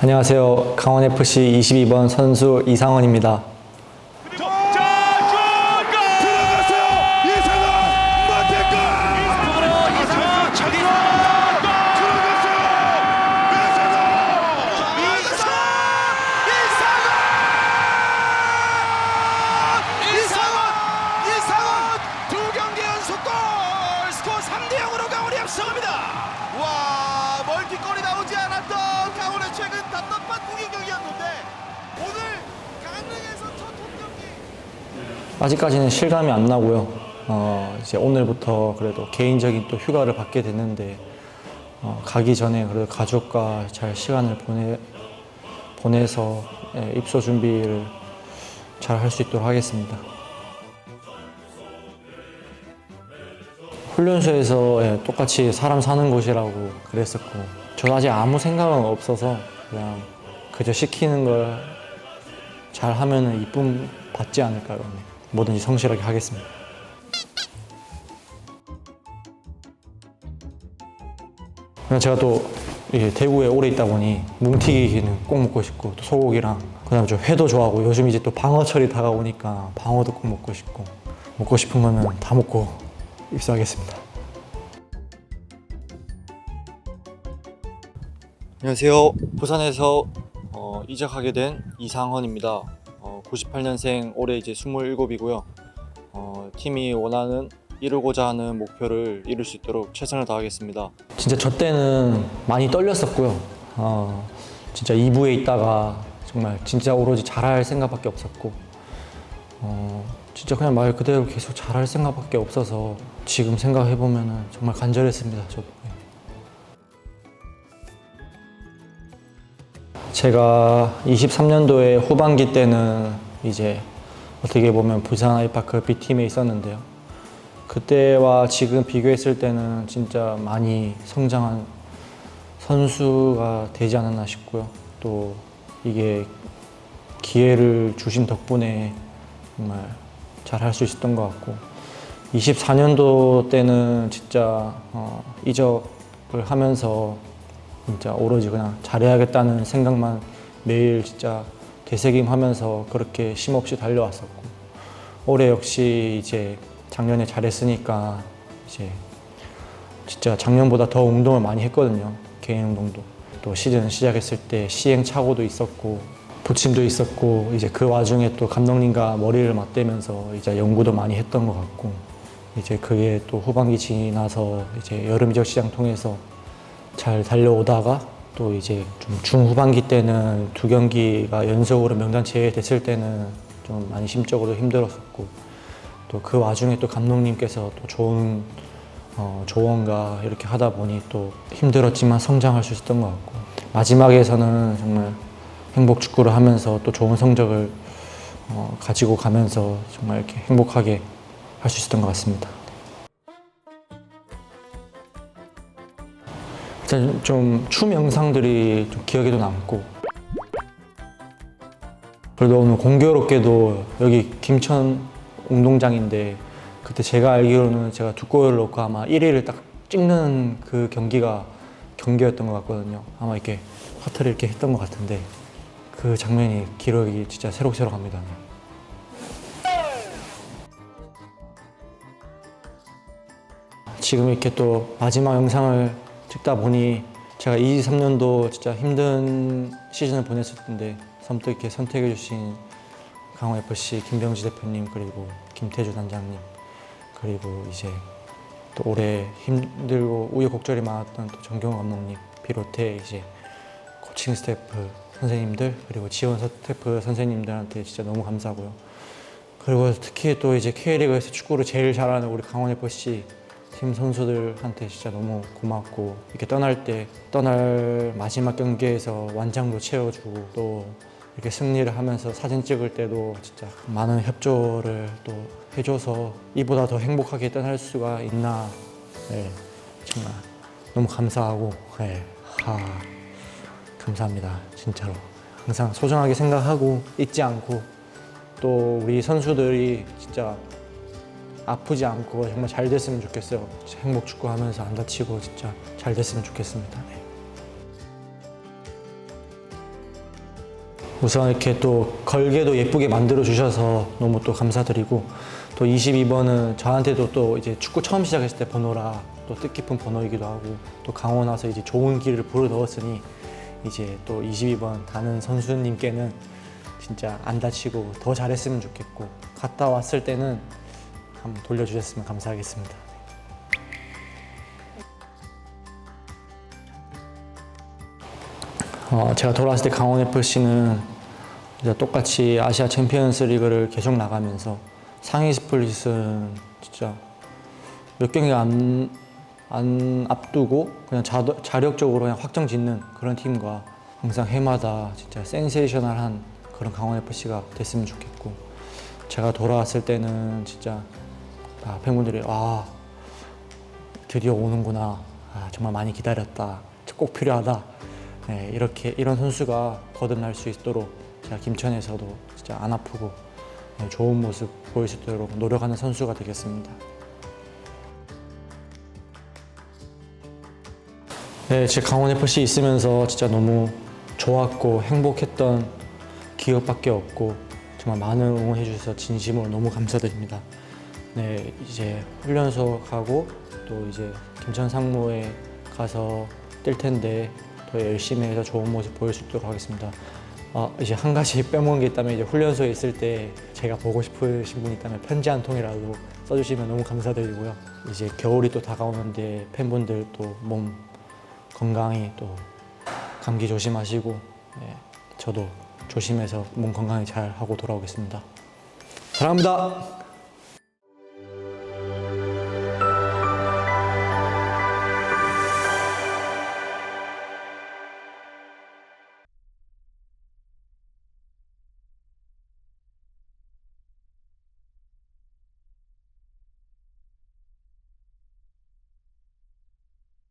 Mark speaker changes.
Speaker 1: 안녕하세요. 강원FC 22번 선수 이상원입니다. 아직까지는 실감이 안 나고요. 어, 이제 오늘부터 그래도 개인적인 또 휴가를 받게 됐는데 어, 가기 전에 그래도 가족과 잘 시간을 보내 보내서 예, 입소 준비를 잘 할 수 있도록 하겠습니다. 훈련소에서 예, 똑같이 사람 사는 곳이라고 그랬었고 저도 아직 아무 생각은 없어서 그냥 그저 시키는 걸 잘 하면은 이쁨 받지 않을까요? 네. 뭐든지 성실하게 하겠습니다. 제가 또 대구에 오래 있다 보니 뭉티기는 꼭 먹고 싶고 또 소고기랑 그다음에 좀 회도 좋아하고 요즘 이제 또 방어철이 다가오니까 방어도 꼭 먹고 싶고 먹고 싶은 거는 다 먹고 입사하겠습니다. 안녕하세요. 부산에서 어, 이적하게 된 이상헌입니다. 어, 98년생 올해 이제 27이고요. 어, 팀이 원하는 이루고자 하는 목표를 이룰 수 있도록 최선을 다하겠습니다. 진짜 저 때는 많이 떨렸었고요. 어, 진짜 2부에 있다가 정말 진짜 오로지 잘할 생각밖에 없었고, 어, 진짜 그냥 말 그대로 계속 잘할 생각밖에 없어서 지금 생각해 보면은 정말 간절했습니다. 저도. 제가 23년도에 후반기 때는 이제 어떻게 보면 부산 아이파크 B팀에 있었는데요. 그때와 지금 비교했을 때는 진짜 많이 성장한 선수가 되지 않았나 싶고요. 또 이게 기회를 주신 덕분에 정말 잘 할 수 있었던 것 같고 24년도 때는 진짜 어, 이적을 하면서 진짜 오로지 그냥 잘해야겠다는 생각만 매일 진짜 되새김하면서 그렇게 쉼 없이 달려왔었고 올해 역시 이제 작년에 잘했으니까 이제 진짜 작년보다 더 운동을 많이 했거든요. 개인 운동도. 또 시즌 시작했을 때 시행착오도 있었고 부침도 있었고 이제 그 와중에 또 감독님과 머리를 맞대면서 이제 연구도 많이 했던 것 같고 이제 그게 또 후반기 지나서 이제 여름 이적 시장 통해서 잘 달려오다가 또 이제 좀 중후반기 때는 두 경기가 연속으로 명단 제외됐을 때는 좀 많이 심적으로 힘들었었고 또 그 와중에 또 감독님께서 또 좋은 어, 조언과 이렇게 하다 보니 또 힘들었지만 성장할 수 있었던 것 같고 마지막에서는 정말 행복 축구를 하면서 또 좋은 성적을 어, 가지고 가면서 정말 이렇게 행복하게 할 수 있었던 것 같습니다. 일단 좀 춤 영상들이 좀 기억에도 남고 그래도 오늘 공교롭게도 여기 김천 운동장인데 그때 제가 알기로는 제가 두 골을 넣고 아마 1위를 딱 찍는 그 경기가 경기였던 것 같거든요. 아마 이렇게 하트를 이렇게 했던 것 같은데 그 장면이 기록이 진짜 새록새록합니다. 지금 이렇게 또 마지막 영상을 찍다 보니 제가 23년도 진짜 힘든 시즌을 텐데 선뜻 이렇게 선택해 주신 강원 FC 김병지 대표님 그리고 김태주 단장님 그리고 이제 또 올해 힘들고 우여곡절이 많았던 또 정경 감독님 비롯해 이제 코칭 스태프 선생님들 그리고 지원 스태프 선생님들한테 진짜 너무 감사하고요. 그리고 특히 또 이제 K리그에서 축구를 제일 잘하는 우리 강원 FC 팀 선수들한테 진짜 너무 고맙고 이렇게 떠날 때 떠날 마지막 경기에서 완장도 채워주고 또 이렇게 승리를 하면서 사진 찍을 때도 진짜 많은 협조를 또 해줘서 이보다 더 행복하게 떠날 수가 있나. 네, 정말 너무 감사하고 네, 아, 감사합니다. 진짜로. 항상 소중하게 생각하고 잊지 않고 또 우리 선수들이 진짜 아프지 않고 정말 잘 됐으면 좋겠어요. 행복 축구하면서 안 다치고 진짜 잘 됐으면 좋겠습니다. 네. 우선 이렇게 또 걸개도 예쁘게 만들어 주셔서 너무 또 감사드리고 또 22번은 저한테도 또 이제 축구 처음 시작했을 때 번호라 또 뜻깊은 번호이기도 하고 또 강원 와서 이제 좋은 길을 불어 넣었으니 이제 또 22번 다는 선수님께는 진짜 안 다치고 더 잘했으면 좋겠고 갔다 왔을 때는 한번 돌려주셨으면 감사하겠습니다. 어, 제가 돌아왔을 때 강원 FC는 똑같이 아시아 챔피언스 리그를 계속 나가면서 상위 스플릿은 진짜 몇 경기 안, 안 앞두고 그냥 자, 자력적으로 그냥 확정 짓는 그런 팀과 항상 해마다 진짜 센세이셔널한 그런 강원 FC가 됐으면 좋겠고 제가 돌아왔을 때는 진짜 아, 팬분들이 아 드디어 오는구나 아, 정말 많이 기다렸다 꼭 필요하다 네, 이렇게 이런 선수가 거듭날 수 있도록 제가 김천에서도 진짜 안 아프고 네, 좋은 모습 보일 수 있도록 노력하는 선수가 되겠습니다. 네, 제 강원 FC 있으면서 진짜 너무 좋았고 행복했던 기억밖에 없고 정말 많은 응원해 주셔서 진심으로 너무 감사드립니다. 네, 이제 훈련소 가고 또 이제 김천 상무에 가서 뛸 텐데 더 열심히 해서 좋은 모습 보일 수 있도록 하겠습니다. 아, 이제 한 가지 빼먹은 게 있다면 이제 훈련소에 있을 때 제가 보고 싶으신 분 있다면 편지 한 통이라도 써주시면 너무 감사드리고요. 이제 겨울이 또 다가오는데 팬분들 또 몸 건강히 또 감기 조심하시고 네, 저도 조심해서 몸 건강히 잘 하고 돌아오겠습니다. 사랑합니다.